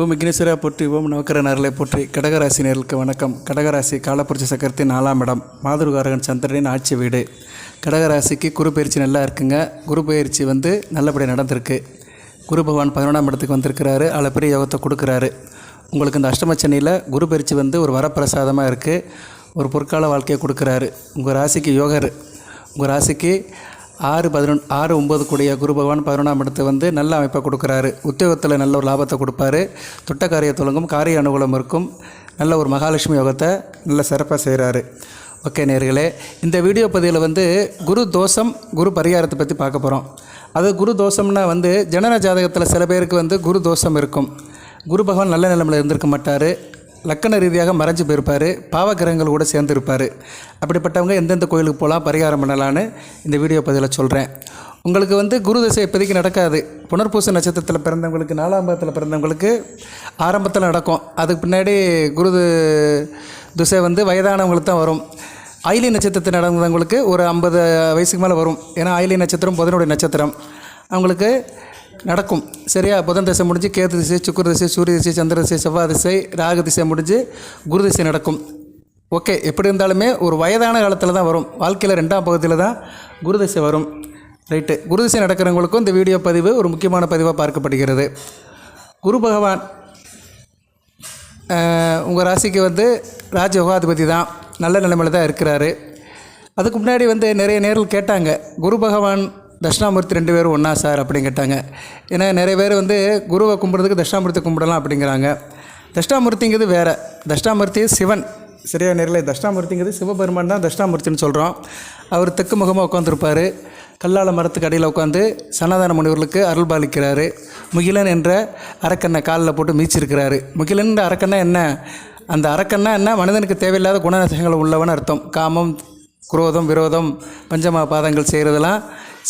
ஓம் விக்னேஸ்வரா போற்றி ஓம் நவக்கர நேரலை போற்றி. கடகராசி நேர்களுக்கு வணக்கம். கடகராசி காலப்புரட்சி சக்கரத்தின் நாலாம் இடம். மாதுருகாரகன் சந்திரனின் ஆட்சி வீடு. கடகராசிக்கு குரு பயிற்சி நல்லா இருக்குங்க. குரு பயிற்சி வந்து நல்லபடியாக நடந்திருக்கு. குரு பகவான் பதினொன்றாம் இடத்துக்கு வந்திருக்கிறாரு. அதில் பெரிய யோகத்தை கொடுக்குறாரு. உங்களுக்கு இந்த அஷ்டமச்சனியில் குரு பயிற்சி வந்து ஒரு வரப்பிரசாதமாக இருக்குது ஒரு பொற்கால வாழ்க்கையை கொடுக்குறாரு. உங்கள் ராசிக்கு யோகர். உங்கள் ராசிக்கு ஆறு பதினொன்று ஆறு ஒம்பது கூடிய குரு பகவான் பதினொன்றாம் இடத்து வந்து நல்ல அமைப்பை கொடுக்குறாரு. உத்தியோகத்தில் நல்ல ஒரு லாபத்தை கொடுப்பாரு. தொட்ட காரிய தொடங்கும் காரிய அனுகூலம் இருக்கும். நல்ல ஒரு மகாலட்சுமி யோகத்தை நல்ல சிறப்பாக செய்கிறாரு ஓகே நேர்களே இந்த வீடியோ பதிவில் வந்து குரு தோஷம் குரு பரிகாரத்தை பற்றி பார்க்க போகிறோம் அது குரு தோஷம்னா வந்து ஜனன ஜாதகத்தில் சில பேருக்கு வந்து குரு தோஷம் இருக்கும். குரு பகவான் நல்ல நிலைமையில் இருந்திருக்க மாட்டார். லக்கண ரீதியாக மறைஞ்சு போயிருப்பார். பாவகிரகங்கள் கூட சேர்ந்துருப்பார். அப்படிப்பட்டவங்க எந்தெந்த கோயிலுக்கு போகலாம் பரிகாரம் பண்ணலான்னு இந்த வீடியோ பதிவில் சொல்கிறேன் உங்களுக்கு வந்து குரு தசை இப்போதைக்கு நடக்காது. புனர்பூச நட்சத்திரத்தில் பிறந்தவங்களுக்கு நாலாம் பாதத்தில் பிறந்தவங்களுக்கு ஆரம்பத்தில் நடக்கும். அதுக்கு பின்னாடி குரு திசை வந்து வயதானவங்களுக்கு தான் வரும். ஆயிலி நட்சத்திரத்தில் நடந்தவங்களுக்கு ஒரு ஐம்பது வயசுக்கு மேலே வரும். ஏன்னா ஆயிலி நட்சத்திரம் புதனுடைய நட்சத்திரம். அவங்களுக்கு நடக்கும். சரியா? புதன் திசை முடிஞ்சு கேது திசை சுக்கர திசை சூரிய திசை சந்திர திசை செவ்வாய் திசை ராகு திசை முடிஞ்சு குரு திசை நடக்கும். ஓகே எப்படி இருந்தாலுமே ஒரு வயதான காலத்தில் தான் வரும். வாழ்க்கையில் ரெண்டாம் பகுதியில் தான் குரு திசை வரும். ரைட்டு. குரு திசை நடக்கிறவங்களுக்கும் இந்த வீடியோ பதிவு ஒரு முக்கியமான பதிவாக பார்க்கப்படுகிறது. குரு பகவான் உங்கள் ராசிக்கு வந்து ராஜயோகாதிபதி தான். நல்ல நிலைமையில் தான் இருக்கிறாரு. அதுக்கு முன்னாடி வந்து நிறைய நேரில் கேட்டாங்க. குரு பகவான் தட்சிணாமூர்த்தி ரெண்டு பேரும் ஒன்றா சார் அப்படின்னு கேட்டாங்க. ஏன்னா நிறைய பேர் வந்து குருவை கும்பிட்றதுக்கு தட்சிணாமூர்த்தி கும்பிடலாம் அப்படிங்கிறாங்க. தட்சிணாமூர்த்திங்கிறது வேறு. தட்சிணாமூர்த்தி சிவன். சரியா நேரில். தட்சிணாமூர்த்திங்கிறது சிவபெருமான் தான் தட்சிணாமூர்த்தின்னு சொல்கிறோம் அவர் தெற்கு முகமாக உட்காந்துருப்பார் கல்லால மரத்துக்கு அடியில் உட்காந்து சனாதன முனிவர்களுக்கு அருள் பாலிக்கிறாரு. முகிலன் என்ற அரக்கண்ணை காலில் போட்டு மீச்சிருக்கிறாரு. முகிலன் என்ற அரக்கண்ணா என்ன? அந்த அரக்கண்ணா என்ன? மனிதனுக்கு தேவையில்லாத குணநசங்கள் உள்ளவன் அர்த்தம். காமம் குரோதம் விரோதம் பஞ்சமா பாதங்கள் செய்கிறதெல்லாம்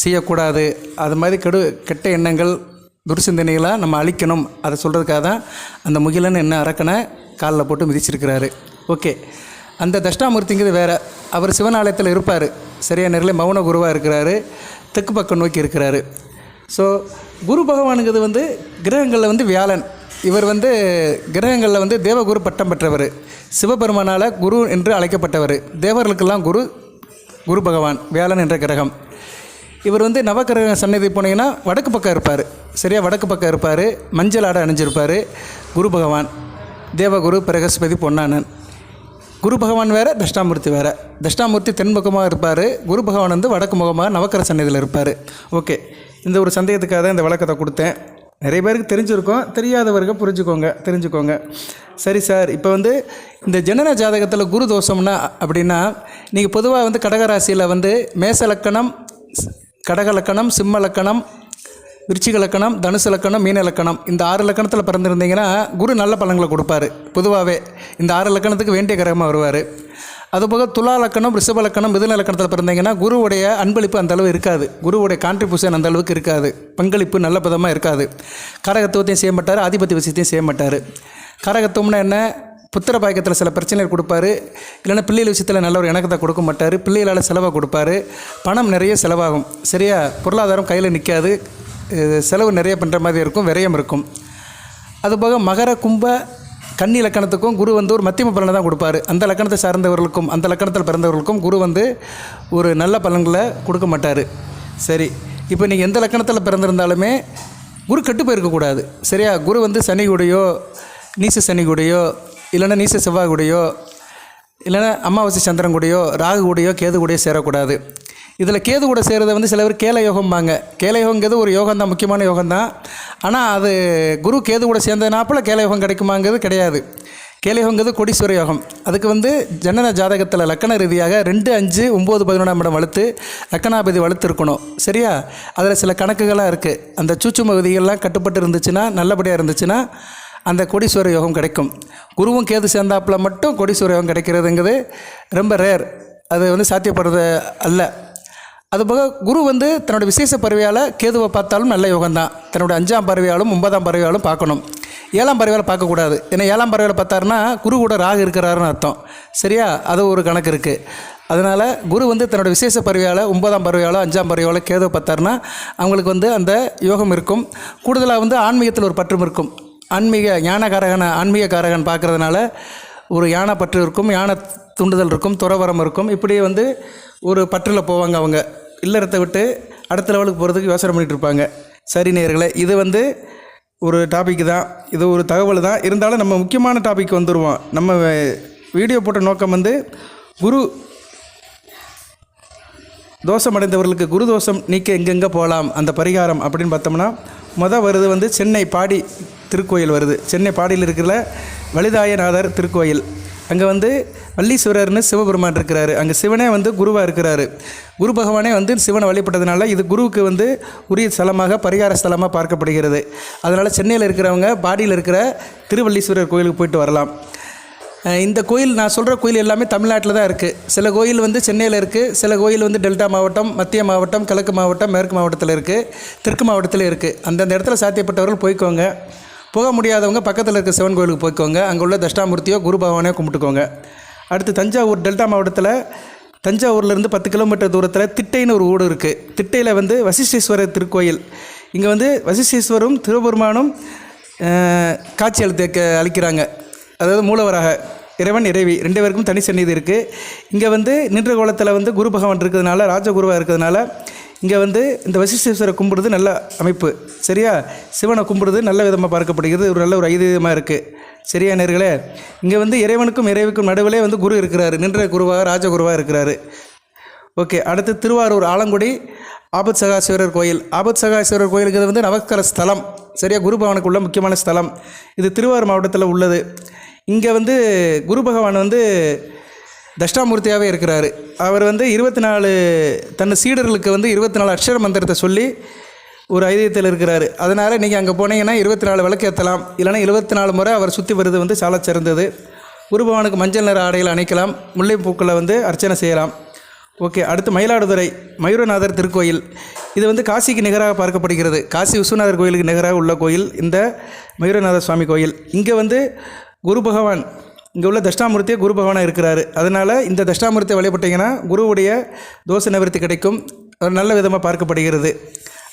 செய்யக்கூடாது. அது மாதிரி கெடு கெட்ட எண்ணங்கள் துர்சிந்தனைகளாக நம்ம அழிக்கணும். அதை சொல்கிறதுக்காக தான் அந்த முகிலன் என்ன அரக்கனை காலில் போட்டு மிதிச்சிருக்கிறாரு. ஓகே. அந்த தஷ்டாமூர்த்திங்கிறது வேறு. அவர் சிவனாலயத்தில் இருப்பார். சரியான நேரில் மௌன குருவாக இருக்கிறாரு. தெற்கு பக்கம் நோக்கி இருக்கிறாரு. ஸோ குரு பகவானுங்கிறது வந்து கிரகங்களில் வந்து வியாழன். இவர் வந்து கிரகங்களில் வந்து தேவகுரு பட்டம் பெற்றவர். சிவபெருமானால் குரு என்று அழைக்கப்பட்டவர். தேவர்களுக்கெல்லாம் குரு குரு பகவான் வியாழன் என்ற கிரகம். இவர் வந்து நவக்கிரக சன்னதி போனீங்கன்னா வடக்கு பக்கம் இருப்பார். சரியாக வடக்கு பக்கம் இருப்பார். மஞ்சள் ஆடை அணிஞ்சிருப்பார். குரு பகவான். தேவகுரு பிரகஸ்பதி பொன்னானன். குரு பகவான் வேறு தஷ்டாமூர்த்தி வேறு. தஷ்டாமூர்த்தி தென்முகமாக இருப்பார். குரு பகவான் வந்து வடக்கு முகமாக நவக்கர சன்னதியில் இருப்பார். ஓகே. இந்த ஒரு சந்தேகத்துக்காக தான் இந்த விளக்கத்தை கொடுத்தேன். நிறைய பேருக்கு தெரிஞ்சிருக்கோம். தெரியாதவர்கள் புரிஞ்சுக்கோங்க. தெரிஞ்சுக்கோங்க. சரி சார் இப்போ வந்து இந்த ஜனன ஜாதகத்தில் குரு தோஷம்னா அப்படின்னா நீங்கள் பொதுவாக வந்து கடகராசியில் வந்து மேச லக்கணம் கடக லக்கணம் சிம்ம லக்கணம் விருச்சிக லக்கணம் தனுசு லக்கணம் மீன லக்கணம் இந்த ஆறு லக்கணத்தில் பிறந்திருந்தீங்கன்னா குரு நல்ல பலன்களை கொடுப்பாரு. பொதுவாகவே இந்த ஆறு லக்கணத்துக்கு வேண்டிய கிரகமாக வருவார். அதுபோக துலா லக்கணம் ரிஷப லக்கணம் மிதுன லக்கணத்தில் பிறந்தீங்கன்னா குருவுடைய அன்பளிப்பு அந்தளவு இருக்காது. குருவுடைய கான்ட்ரிபியூஷன் அந்த அளவுக்கு இருக்காது. பங்களிப்பு நல்ல பதமாக இருக்காது. கரகத்துவத்தையும் செய்ய மாட்டார் ஆதிபத்திய விஷயத்தையும் செய்ய மாட்டார். கரகத்துவம்னா என்ன? புத்திர பாக்கியத்தில் சில பிரச்சனைகள் கொடுப்பாரு. இல்லைன்னா பிள்ளைகள் விஷயத்தில் நல்ல ஒரு இணக்கத்தை கொடுக்க மாட்டார். பிள்ளைகளால் செலவாக கொடுப்பாரு. பணம் நிறைய செலவாகும். சரியா? பொருளாதாரம் கையில் நிற்காது செலவு நிறைய பண்ணுற மாதிரி இருக்கும் விரயம் இருக்கும். அதுபோக மகர கும்ப கன்னி லக்கணத்துக்கும் குரு வந்து ஒரு மத்தியம பலனை தான் கொடுப்பாரு. அந்த லக்கணத்தை சார்ந்தவர்களுக்கும் அந்த லக்கணத்தில் பிறந்தவர்களுக்கும் குரு வந்து ஒரு நல்ல பலன்களை கொடுக்க மாட்டார். சரி. இப்போ நீங்கள் எந்த லக்கணத்தில் பிறந்திருந்தாலுமே குரு கெட்டு போயிருக்கக்கூடாது சரியா? குரு வந்து சனி கூடையோ நீச சனி கூடையோ இல்லைன்னா நீச செவ்வாய் கூடயோ இல்லைன்னா அமாவாசை சந்திரன் கூடயோ ராகு கூடயோ கேது கூடயோ சேரக்கூடாது. இதில் கேது கூட சேர்றதை வந்து சில பேர் கேல யோகம்பாங்க. கேல யோகங்கிறது ஒரு யோகம் தான் முக்கியமான யோகம் தான் ஆனால் அது குரு கேது கூட சேர்ந்ததுனாப்பில் கேல யோகம் கிடைக்குமாங்கிறது கிடையாது. கேலயோகங்கிறது கொடீஸ்வர யோகம். அதுக்கு வந்து ஜனன ஜாதகத்தில் லக்கண ரீதியாக ரெண்டு அஞ்சு ஒம்பது பதினொன்றாம் இடம் வலுத்து லக்கணாபதி வலுத்து இருக்கணும் சரியா? அதில் சில கணக்குகளாக இருக்குது அந்த சூச்சும விதிகள்லாம் கட்டுப்பட்டு இருந்துச்சுன்னா நல்லபடியாக இருந்துச்சுன்னா அந்த கோடீஸ்வர யோகம் கிடைக்கும். குருவும் கேது சேர்ந்தாப்புல மட்டும் கோடீஸ்வர யோகம் கிடைக்கிறதுங்கிறது ரொம்ப ரேர் அது வந்து சாத்தியப்படுறது அல்ல. அதுபோக குரு வந்து தன்னோட விசேஷ பறவையால் கேதுவை பார்த்தாலும் நல்ல யோகம்தான். தன்னோட அஞ்சாம் பறவையாலும் ஒன்பதாம் பறவையாலும் பார்க்கணும். ஏழாம் பறவையால் பார்க்கக்கூடாது. ஏன்னா ஏழாம் பறவையில் பார்த்தாருன்னா குரு கூட ராகு இருக்கிறாருன்னு அர்த்தம். சரியா? அது ஒரு கணக்கு இருக்குது அதனால் குரு வந்து தன்னோட விசேஷ பறவையால் ஒன்பதாம் பறவையாலோ அஞ்சாம் பறவையாலோ கேதுவை பார்த்தாருன்னா அவங்களுக்கு வந்து அந்த யோகம் இருக்கும். கூடுதலாக வந்து ஆன்மீகத்தில் ஒரு பற்றும் இருக்கும். ஆன்மீக ஞானக்காரகன ஆன்மீக காரகன் பார்க்கறதுனால ஒரு யானை பற்று இருக்கும் யானை துண்டுதல் இருக்கும் துறவரம் இருக்கும். இப்படி வந்து ஒரு பற்றில் போவாங்க அவங்க. இல்லறத்தை விட்டு அடுத்த லெவலுக்கு போகிறதுக்கு யோசனை பண்ணிகிட்டு இருப்பாங்க. சரி நேர்களை இது வந்து ஒரு டாபிக் தான். இது ஒரு தகவல் தான். இருந்தாலும் நம்ம முக்கியமான டாபிக் வந்துடுவோம் நம்ம வீடியோ போட்ட நோக்கம் வந்து குரு தோஷம் அடைந்தவர்களுக்கு குரு தோஷம் நீக்க எங்கெங்கே போகலாம்? அந்த பரிகாரம் அப்படின்னு பார்த்தோம்னா மொதல் வருது வந்து சென்னை பாடி திருக்கோயில் வருது. சென்னை பாடியில் இருக்கிற வலிதாயநாதர் திருக்கோயில். அங்கே வந்து வள்ளீஸ்வரர்னு சிவபெருமான் இருக்கிறாரு. அங்கே சிவனே வந்து குருவாக இருக்கிறாரு. குரு பகவானே வந்து சிவனை வழிபட்டதுனால இது குருவுக்கு வந்து உரிய ஸ்தலமாக பரிகார ஸ்தலமாக பார்க்கப்படுகிறது. அதனால் சென்னையில் இருக்கிறவங்க பாடியில் இருக்கிற திருவள்ளீஸ்வரர் கோயிலுக்கு போயிட்டு வரலாம். இந்த கோயில் நான் சொல்கிற கோயில் எல்லாமே தமிழ்நாட்டில் தான் இருக்குது சில கோயில் வந்து சென்னையில் இருக்குது சில கோயில் வந்து டெல்டா மாவட்டம் மத்திய மாவட்டம் கிழக்கு மாவட்டம் மேற்கு மாவட்டத்தில் இருக்குது தெற்கு மாவட்டத்தில் இருக்குது அந்தந்த இடத்துல சாத்தியப்பட்டவர்கள் போய்க்கோங்க. போக முடியாதவங்க பக்கத்தில் இருக்க சிவன் கோயிலுக்கு போய்க்கோங்க. அங்கே உள்ள தஷ்டாமூர்த்தியோ குரு பகவானையோ கும்பிட்டுக்கோங்க. அடுத்து தஞ்சாவூர் டெல்டா மாவட்டத்தில் தஞ்சாவூர்லேருந்து பத்து கிலோமீட்டர் தூரத்தில் திட்டைன்னு ஒரு ஊடு இருக்குது திட்டையில் வந்து வசிஷ்டேஸ்வரர் திருக்கோயில். இங்கே வந்து வசிஷ்டேஸ்வரும் திருபெருமானும் காட்சி அளித்த அளிக்கிறாங்க. அதாவது மூலவராக இறைவன் இறைவி ரெண்டு பேருக்கும் தனி சந்நிதி இருக்குது இங்கே வந்து நின்ற கோலத்தில் வந்து குரு பகவான் இருக்கிறதுனால ராஜகுருவாக இருக்கிறதுனால இங்கே வந்து இந்த வசிஷ்டேஸ்வரை கும்பிடுறது நல்ல அமைப்பு. சரியா? சிவனை கும்பிடுறது நல்ல விதமாக பார்க்கப்படுகிறது. ஒரு நல்ல ஒரு ஐதீகமாக இருக்குது சரியா நேர்களே? இங்கே வந்து இறைவனுக்கும் இறைவுக்கும் நடுவிலே வந்து குரு இருக்கிறாரு. நின்ற குருவாக ராஜகுருவாக இருக்கிறாரு. ஓகே அடுத்து திருவாரூர் ஆலங்குடி ஆபத் சகாசீவரர் கோயில். ஆபத் சகாசீவரர் கோயிலுக்கு வந்து நவக்கர ஸ்தலம். சரியா? குரு பகவானுக்கு உள்ள முக்கியமான ஸ்தலம். இது திருவாரூர் மாவட்டத்தில் உள்ளது. இங்கே வந்து குரு பகவான் வந்து தஷ்டாமூர்த்தியாகவே இருக்கிறார். அவர் வந்து இருபத்தி நாலு தன் சீடர்களுக்கு வந்து இருபத்தி நாலு அக்ஷர மந்திரத்தை சொல்லி ஒரு ஐதியத்தில் இருக்கிறாரு. அதனால் நீங்கள் அங்கே போனீங்கன்னா இருபத்தி நாலு விளக்கு ஏற்றலாம் இல்லைன்னா இருபத்தி நாலு முறை அவர் சுற்றி வருது வந்து சால சிறந்தது. குருபவானுக்கு மஞ்சள் நிற ஆடையில் அணைக்கலாம். முல்லைப்பூக்களை வந்து அர்ச்சனை செய்யலாம். ஓகே அடுத்து மயிலாடுதுறை மயூரநாதர் திருக்கோயில். இது வந்து காசிக்கு நிகராக பார்க்கப்படுகிறது. காசி விஸ்வநாதர் கோயிலுக்கு நிகராக உள்ள கோயில் இந்த மயூரநாதர் சுவாமி கோயில். இங்கே வந்து குரு பகவான் இங்கே உள்ள தஷ்டாமூர்த்தியே குரு பகவானாக இருக்கிறாரு. அதனால் இந்த தஷ்டாமூர்த்தியை வழிபட்டிங்கன்னா குருவுடைய தோசை நிவர்த்தி கிடைக்கும். ஒரு நல்ல விதமாக பார்க்கப்படுகிறது.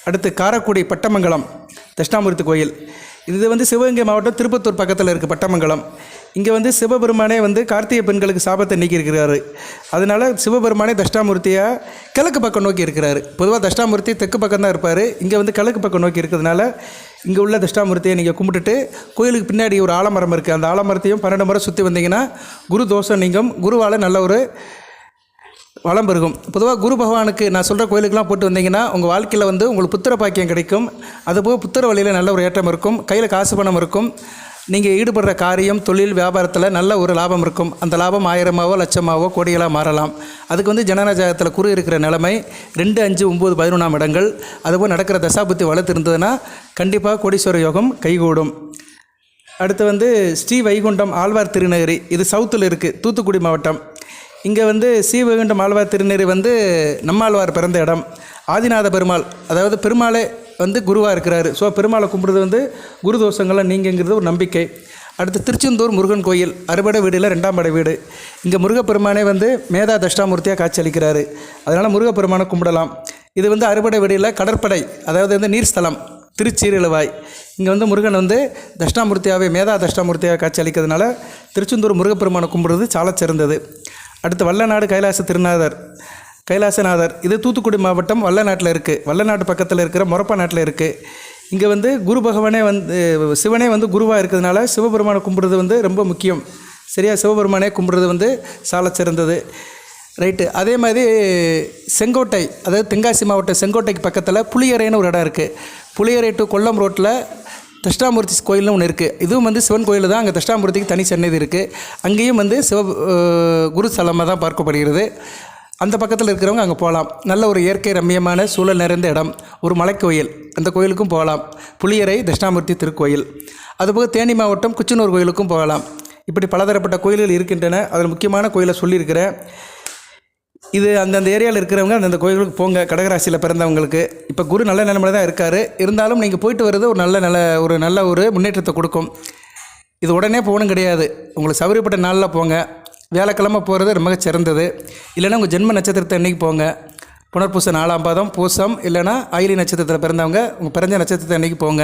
அடுத்து காரைக்குடி பட்டமங்கலம் தஷ்டாமூர்த்தி கோயில். இது வந்து சிவகங்கை மாவட்டம் திருப்பத்தூர் பக்கத்தில் இருக்குது பட்டமங்கலம். இங்கே வந்து சிவபெருமானே வந்து கார்த்திகை பெண்களுக்கு சாபத்தை நீக்கி இருக்கிறாரு அதனால் சிவபெருமானே தஷ்டாமூர்த்தியாக கிழக்கு பக்கம் நோக்கி இருக்கிறாரு. பொதுவாக தஷ்டாமூர்த்தி தெற்கு பக்கம் தான் இருப்பார். இங்கே வந்து கிழக்கு பக்கம் நோக்கி இருக்கிறதுனால இங்கே உள்ள தஷ்டாமூர்த்தியை நீங்கள் கும்பிட்டுட்டு கோயிலுக்கு பின்னாடி ஒரு ஆலமரம் இருக்குது அந்த ஆலமரத்தையும் பன்னெண்டு முறை சுற்றி வந்தீங்கன்னா குரு தோஷம் நீங்கும். குருவால் நல்ல ஒரு வளம் பெருகும். பொதுவாக குரு பகவானுக்கு நான் சொல்கிற கோயிலுக்கெல்லாம் போட்டு வந்தீங்கன்னா உங்கள் வாழ்க்கையில் வந்து உங்களுக்கு புத்திர பாக்கியம் கிடைக்கும். அதுபோக புத்திர வழியில் நல்ல ஒரு ஏற்றம் இருக்கும். கையில் காசு பணம் இருக்கும். நீங்கள் ஈடுபடுற காரியம் தொழில் வியாபாரத்தில் நல்ல ஒரு லாபம் இருக்கும். அந்த லாபம் ஆயிரமாவோ லட்சமாவோ கோடிகளாக மாறலாம். அதுக்கு வந்து ஜனநாயகத்தில் குறு இருக்கிற நிலைமை ரெண்டு அஞ்சு ஒம்பது பதினொன்றாம் இடங்கள். அதுபோல் நடக்கிற தசாபுத்தி வளர்த்து இருந்ததுன்னா கண்டிப்பாக கோடீஸ்வர யோகம் கைகூடும். அடுத்து வந்து ஸ்ரீ வைகுண்டம் ஆழ்வார் திருநகரி இது சவுத்தில் இருக்குது தூத்துக்குடி மாவட்டம். இங்கே வந்து ஸ்ரீ வைகுண்டம் ஆழ்வார் திருநகரி வந்து நம்மாழ்வார் பிறந்த இடம். ஆதிநாத பெருமாள் அதாவது பெருமாளே வந்து குருவாக இருக்கிறாரு. ஸோ பெருமாளை கும்பிடுறது வந்து குரு தோஷங்கள்லாம் நீங்கங்கிறது ஒரு நம்பிக்கை. அடுத்து திருச்செந்தூர் முருகன் கோயில் அறுபடை வீடில் ரெண்டாம் படை வீடு. இங்கே முருகப்பெருமானே வந்து மேதா தஷ்டாமூர்த்தியாக காட்சியளிக்கிறாரு. அதனால் முருகப்பெருமானை கும்பிடலாம். இது வந்து அறுபடை வீடியில் கடற்படை அதாவது வந்து நீர்ஸ்தலம் திருச்சீரிழுவாய். இங்கே வந்து முருகன் வந்து தஷ்டாமூர்த்தியாகவே மேதா தஷ்டாமூர்த்தியாக காட்சி அளிக்கிறதுனால திருச்செந்தூர் முருகப்பெருமானை கும்பிடுறது சாலச் சிறந்தது அடுத்து வல்லநாடு கைலாச திருநாதர் கைலாசநாதர் இது தூத்துக்குடி மாவட்டம் வல்லநாட்டில் இருக்குது வல்லநாட்டு பக்கத்தில் இருக்கிற மொரப்பா நாட்டில் இருக்குது இங்கே வந்து குரு பகவானே வந்து சிவனே வந்து குருவாக இருக்கிறதுனால சிவபெருமானை கும்பிடுறது வந்து ரொம்ப முக்கியம். சரியா? சிவபெருமானே கும்பிடுறது வந்து சால சிறந்தது. ரைட்டு. அதே மாதிரி செங்கோட்டை அதாவது தென்காசி மாவட்டம் செங்கோட்டைக்கு பக்கத்தில் புளியரைன்னு ஒரு இடம் இருக்குது புளியரை டு கொல்லம் ரோட்டில் தஷ்டாமூர்த்தி கோயில்னு ஒன்று இருக்குது இதுவும் வந்து சிவன் கோயில் தான். அங்கே தஷ்டாமூர்த்திக்கு தனி சன்னதி இருக்குது அங்கேயும் வந்து சிவ அஹ், குரு தான் பார்க்கப்படுகிறது. அந்த பக்கத்தில் இருக்கிறவங்க அங்கே போகலாம் நல்ல ஒரு இயற்கை ரம்மியமான சூழல் நிறைந்த இடம். ஒரு மலைக்கோயில் அந்த கோயிலுக்கும் போகலாம் புளியரை தட்சிணாமூர்த்தி திருக்கோயில். அதுபோக தேனி மாவட்டம் குச்சனூர் கோயிலுக்கும் போகலாம். இப்படி பலதரப்பட்ட கோயில்கள் இருக்கின்றன. அதில் முக்கியமான கோயிலை சொல்லியிருக்கிறேன் இது அந்தந்த ஏரியாவில் இருக்கிறவங்க அந்தந்த கோயிலுக்கு போங்க. கடகராசியில் பிறந்தவங்களுக்கு. இப்போ குரு நல்ல நிலமையில தான் இருக்கார். இருந்தாலும் நீங்கள் போயிட்டு வர்றது ஒரு நல்ல நல்ல ஒரு நல்ல ஒரு முன்னேற்றத்தை கொடுக்கும். இது உடனே போகணும் கிடையாது. உங்களுக்கு சௌகரியப்பட்ட நாளில் போங்க. வியாழக்கிழமை போகிறது ரொம்ப சிறந்தது. இல்லைன்னா உங்கள் ஜென்ம நட்சத்திரத்தை அன்னைக்கு போங்க. புனர்பூச நாலாம் பாதம் பூசம் இல்லைன்னா ஆயிலி நட்சத்திரத்தில் பிறந்தவங்க உங்கள் பிறந்த நட்சத்திரத்தை அன்னைக்கு போங்க.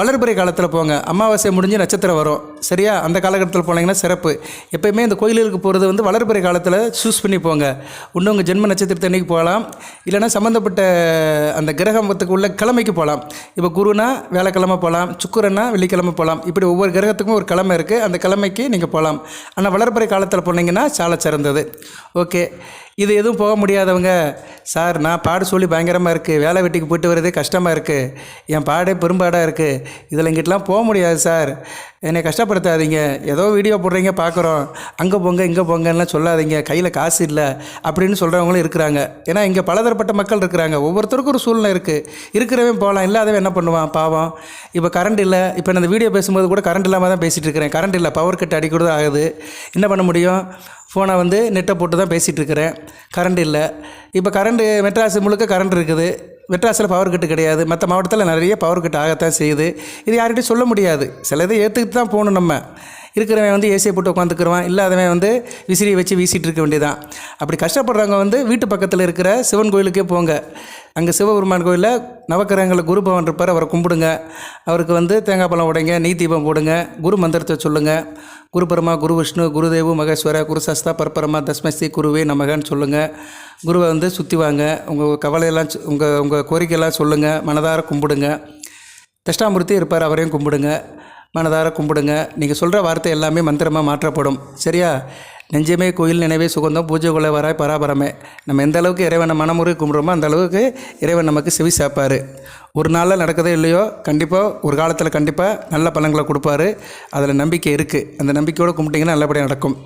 வளர்பிறை காலத்தில் போங்க. அமாவாசை முடிஞ்சு நட்சத்திரம் வரும். சரியா? அந்த காலகட்டத்தில் போனீங்கன்னா சிறப்பு. எப்பயுமே இந்த கோயிலுக்கு போகிறது வந்து வளர்பிறை காலத்தில் சூஸ் பண்ணி போங்க. இன்னும் உங்கள் ஜென்ம நட்சத்திரத்தை அன்னைக்கு போகலாம். இல்லைன்னா சம்மந்தப்பட்ட அந்த கிரகத்துக்கு உள்ள கிழமைக்கு போகலாம். இப்போ குருனா வேலைக்கிழமை போகலாம். சுக்குரன்னா வெள்ளிக்கிழமை போகலாம். இப்படி ஒவ்வொரு கிரகத்துக்கும் ஒரு கிழமை இருக்குது அந்த கிழமைக்கு நீங்கள் போகலாம். ஆனால் வளர்பிறை காலத்தில் போனீங்கன்னா சால சிறந்தது. ஓகே. இது எதுவும் போக முடியாதவங்க சார் நான் பாடு சொல்லி பயங்கரமாக இருக்குது வேலை வெட்டிக்கு போயிட்டு வர்றதே கஷ்டமாக இருக்குது என் பாடே பெரும்பாடாக இருக்குது இதில் இங்கிட்டலாம் போக முடியாது சார். என்னை கஷ்டப்படுத்தாதீங்க. ஏதோ வீடியோ போடுறீங்க பார்க்குறோம். அங்கே போங்க இங்கே போங்கலாம் சொல்லாதீங்க. கையில் காசு இல்லை அப்படின்னு சொல்கிறவங்களும் இருக்கிறாங்க. ஏன்னா இங்கே பலதரப்பட்ட மக்கள் இருக்கிறாங்க. ஒவ்வொருத்தருக்கும் ஒரு சூழ்நிலை இருக்குது இருக்கிறவன் போகலாம் இல்லாதவன் என்ன பண்ணுவான்? பாவம். இப்போ கரண்ட் இல்லை. இப்போ நான் இந்த வீடியோ பேசும்போது கூட கரண்ட் இல்லாமல் தான் பேசிகிட்டு இருக்கிறேன். கரண்ட் இல்லை. பவர் கட் அடிக்கிறது ஆகுது. என்ன பண்ண முடியும்? ஃபோனை வந்து நெட்டை போட்டு தான் பேசிகிட்டு இருக்கிறேன். கரண்ட் இல்லை. இப்போ கரண்ட்டு மெட்ராஸ் முழுக்க கரண்ட் இருக்குது. மெட்ராஸில் பவர் கட்டு கிடையாது. மற்ற மாவட்டத்தில் நிறைய பவர் கட் ஆகத்தான் செய்யுது. இது யார்கிட்டையும் சொல்ல முடியாது. சில இதை ஏற்றுக்கிட்டு தான் போகணும் நம்ம. இருக்கிறவன் வந்து ஏசியை போட்டு உட்காந்துக்கிறவன் இல்லாதவன் வந்து விசிறியை வச்சு வீசிகிட்டு இருக்க வேண்டியதான் அப்படி கஷ்டப்படுறவங்க வந்து வீட்டு பக்கத்தில் இருக்கிற சிவன் கோயிலுக்கே போங்க. அங்கே சிவபெருமான் கோயிலில் நவக்கிரகங்களில் குரு பவன் இருப்பார். அவரை கும்பிடுங்க. அவருக்கு வந்து தேங்காய் பழம் உடைங்க நீ தீபம் போடுங்க குரு மந்திரத்தை சொல்லுங்கள் குரு பரமா குரு விஷ்ணு குருதேவு மகேஸ்வர குரு சஸ்தா பரப்பரமா தஸ்மஸ்தி குருவே நமகன்னு சொல்லுங்கள் குருவை வந்து சுற்றி வாங்க. உங்கள் கவலையெல்லாம் உங்கள் உங்கள் கோரிக்கையெல்லாம் சொல்லுங்கள் மனதார கும்பிடுங்க. தஷ்டாமூர்த்தி இருப்பார். அவரையும் கும்பிடுங்க. மனதார கும்பிடுங்க. நீங்கள் சொல்கிற வார்த்தை எல்லாமே மந்திரமாக மாற்றப்படும். சரியா? நெஞ்சமே கோயில் நினைவே சுகந்தம் பூஜை கொலை வராய் பராபரமே. நம்ம எந்த அளவுக்கு இறைவனை மனமுறை கும்பிட்றோமோ அந்த அளவுக்கு இறைவன் நமக்கு செவி சாப்பார். ஒரு நாளில் நடக்குதோ இல்லையோ கண்டிப்பாக ஒரு காலத்தில் கண்டிப்பாக நல்ல பலன்களை கொடுப்பாரு. அதில் நம்பிக்கை இருக்குது அந்த நம்பிக்கையோடு கும்பிட்டிங்கன்னா நல்லபடியாக நடக்கும்.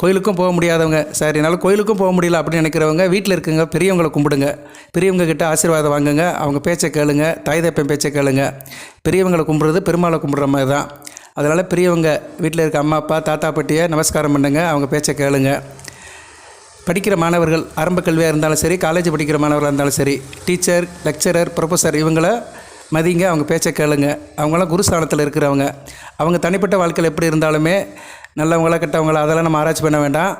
கோயிலுக்கும் போக முடியாதவங்க சார் என்னால் கோயிலுக்கும் போக முடியல அப்படின்னு நினைக்கிறவங்க வீட்டில் இருக்குங்க பெரியவங்களை கும்பிடுங்க. பெரியவங்க கிட்ட ஆசீர்வாதம் வாங்குங்க. அவங்க பேச்சை கேளுங்க. தாய் தப்பன் பேச்சை கேளுங்க. பெரியவங்களை கும்பிட்றது பெருமாளை கும்பிட்ற மாதிரி தான். அதனால் பெரியவங்க வீட்டில் இருக்க அம்மா அப்பா தாத்தா பாட்டியை நமஸ்காரம் பண்ணுங்க அவங்க பேச்சை கேளுங்க. படிக்கிற மாணவர்கள் ஆரம்ப கல்வியாக இருந்தாலும் சரி காலேஜ் படிக்கிற மாணவர்களாக இருந்தாலும் சரி டீச்சர் லெக்சரர் ப்ரொஃபஸர் இவங்கள மதிங்க அவங்க பேச்சை கேளுங்க. அவங்களாம் குருஸ்தானத்தில் இருக்கிறவங்க. அவங்க தனிப்பட்ட வாழ்க்கையில் எப்படி இருந்தாலுமே நல்லவங்களா கெட்டவங்களா அதெல்லாம் நம்ம ஆராய்ச்சி பண்ண வேண்டாம்.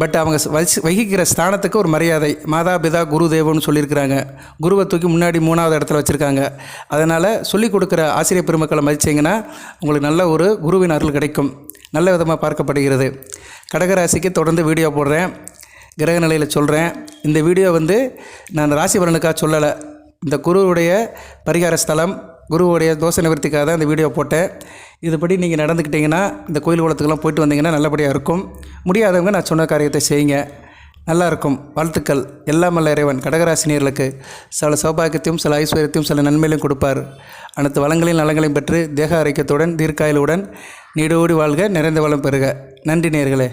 பட் அவங்க வசி வகிக்கிற ஸ்தானத்துக்கு ஒரு மரியாதை. மாதா பிதா குரு தேவன்னு சொல்லியிருக்கிறாங்க. குருவை தூக்கி முன்னாடி மூணாவது இடத்துல வச்சுருக்காங்க. அதனால் சொல்லிக் கொடுக்குற ஆசிரியர் பெருமக்களை மதிச்சிங்கன்னா உங்களுக்கு நல்ல ஒரு குருவின் அருள் கிடைக்கும். நல்ல விதமாக பார்க்கப்படுகிறது. கடகராசிக்கு தொடர்ந்து வீடியோ போடுறேன். கிரக நிலையில் சொல்கிறேன் இந்த வீடியோ வந்து நான் ராசி பலனுக்காக சொல்லலை. இந்த குருவுடைய பரிகார ஸ்தலம் குருவுடைய தோசை நிவர்த்திக்காக தான் இந்த வீடியோ போட்டேன். இதுபடி நீங்கள் நடந்துக்கிட்டிங்கன்னா இந்த கோயில் குளத்துக்கெல்லாம் போயிட்டு வந்தீங்கன்னா நல்லபடியாக இருக்கும். முடியாதவங்க நான் சொன்ன காரியத்தை செய்யுங்க. நல்லாயிருக்கும் வாழ்த்துக்கள். எல்லாம் வல்ல இறைவன். கடகராசினியர்களுக்கு சில சௌபாகியத்தையும் சில ஐஸ்வர்யத்தையும் சில நன்மையிலும் கொடுப்பார். அனைத்து வளங்களையும் நலங்களையும் பெற்று தேக ஆரோக்கியத்துடன் தீர்க்காயலுடன் நீடோடி வாழ்க நிறைந்த வளம் பெறுக. நன்றி நேர்களே.